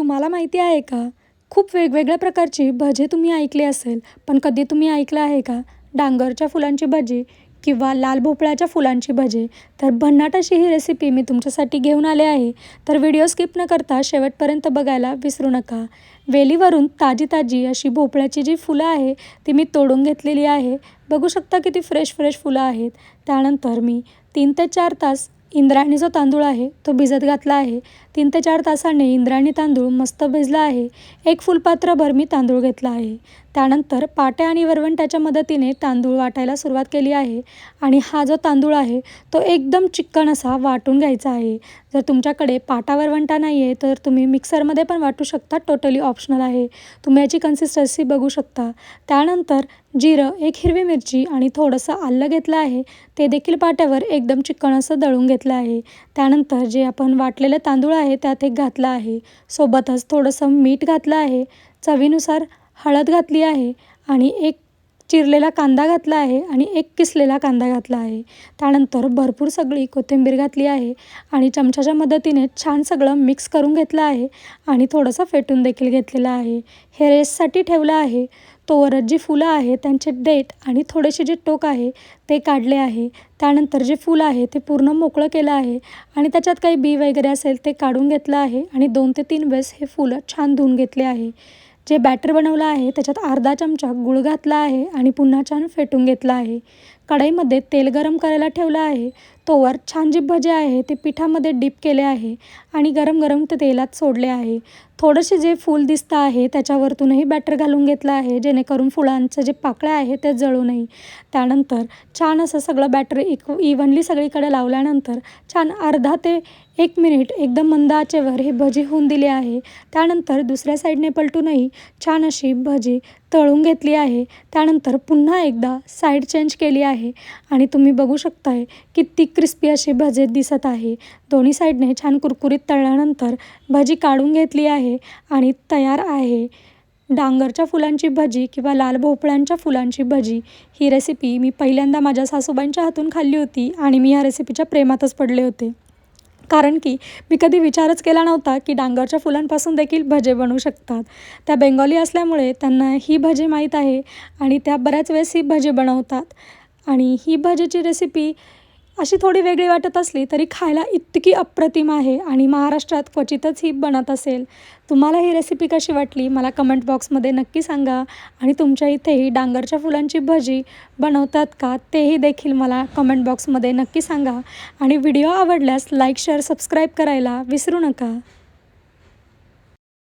तुम्हाला माहिती आहे का? खूप वेगवेगळ्या प्रकारची भजे तुम्ही ऐकली असेल पण कधी तुम्ही ऐकलं आहे का? डांगरच्या फुलांची भजी किंवा लाल भोपळ्याच्या फुलांची भजी. तर भन्नाट अशी ही रेसिपी मी तुमच्यासाठी घेऊन आले आहे. तर व्हिडिओ स्किप न करता शेवटपर्यंत बघायला विसरू नका. वेलीवरून ताजी ताजी अशी भोपळ्याची जी फुलं आहे ती मी तोडून घेतलेली आहे. बघू शकता किती फ्रेश फ्रेश फुलं आहेत. त्यानंतर मी तीन ते चार तास इंद्रायणी जो तांदूळ आहे तो भिजत घातला आहे. तीन ते चार तासाने इंद्रायणी तांदूळ मस्त भिजला आहे. एक फुलपात्रभर मी तांदूळ घेतला आहे. त्यानंतर पाट्या आणि वरवंट्याच्या मदतीने तांदूळ वाटायला सुरुवात केली आहे. आणि हा जो तांदूळ आहे तो एकदम चिकन असा वाटून घ्यायचा आहे. जर तुमच्याकडे पाटा वरवंटा नाही आहे तर तुम्ही मिक्सरमध्ये पण वाटू शकता टोटली ऑप्शनल आहे. तुम्ही याची कन्सिस्टन्सी बघू शकता. त्यानंतर जिरं एक हिरवी मिरची आणि थोडंसं आलं घेतलं आहे. ते देखील पाट्यावर एकदम चिकन असं दळून घेतलं आहे. त्यानंतर जे आपण वाटलेलं तांदूळ आहे त्यात एक घातलं आहे. सोबतच थोडंसं मीठ घातलं आहे. चवीनुसार हळद घातली आहे आणि एक चिरलेला कांदा घातला आहे आणि एक किसलेला कांदा घातला आहे. त्यानंतर भरपूर सगळी कोथिंबीर घातली आहे आणि चमच्याच्या मदतीने छान सगळं मिक्स करून घेतलं आहे आणि थोडंसं फेटून देखील घेतलेलं आहे. हे रेससाठी ठेवलं आहे. तोवरच जी फुलं आहे त्यांचे देठ आणि थोडेसे जे टोक आहे ते काढले आहे. त्यानंतर जे फुलं आहे ते पूर्ण मोकळं केलं आहे आणि त्याच्यात काही बी वगैरे असेल ते काढून घेतलं आहे आणि दोन ते तीन वेळेस हे फुलं छान धुवून घेतले आहे. जे बॅटर बनवलं आहे त्याच्यात अर्धा चमचा गूळ घातला आहे आणि पुन्हा छान फेटून घेतला आहे. कढईमध्ये तेल गरम करायला ठेवलं आहे. तोवर छान जे भजे आहे ते पिठामध्ये डीप केले आहे आणि गरम गरम ते तेलात सोडले आहे. थोडेसे जे फूल दिसतं आहे त्याच्यावरतूनही बॅटर घालून घेतलं आहे जेणेकरून फुलांचं जे पाकळ्या आहे ते जळू नये. त्यानंतर छान असं सगळं बॅटर इक इव्हनली सगळीकडे लावल्यानंतर छान अर्धा ते एक मिनिट एकदम मंद आचेवर हे भजी होऊन दिली आहे. त्यानंतर दुसऱ्या साईडने पलटूनही छान अशी भजी तळून घेतली आहे. त्यानंतर पुन्हा एकदा साईड चेंज केली आहे. आणि तुम्ही बघू शकताय किती क्रिस्पी अशी भजे दिसत आहे. दोन्ही साईडने छान कुरकुरीत तळल्यानंतर भजी काढून घेतली आहे आणि तयार आहे. डांगरच्या फुलांची भजी किंवा लाल भोपळ्यांच्या फुलांची भजी ही रेसिपी मी पहिल्यांदा माझ्या सासूबाईंच्या हातून खाल्ली होती आणि मी ह्या रेसिपीच्या प्रेमातच पडले होते. कारण की मी कधी विचारच केला नव्हता की डांगरच्या फुलांपासून देखील भजे बनवू शकतात. त्या बेंगॉली असल्यामुळे त्यांना ही भजी माहीत आहे आणि त्या बऱ्याच वेळेस ही भजी बनवतात. आणि ही भजेची रेसिपी अशी थोडी वेगळी वाटत असली तरी खायला इतकी अप्रतिम आहे आणि महाराष्ट्रात क्वचितच ही बनत असेल. तुम्हाला ही रेसिपी कशी वाटली? मला कमेंट बॉक्समध्ये नक्की सांगा. आणि तुमच्या इथेही डांगरच्या फुलांची भजी बनवतात का तेही देखील मला कमेंट बॉक्समध्ये नक्की सांगा. आणि व्हिडिओ आवडल्यास लाईक शेअर सबस्क्राईब करायला विसरू नका.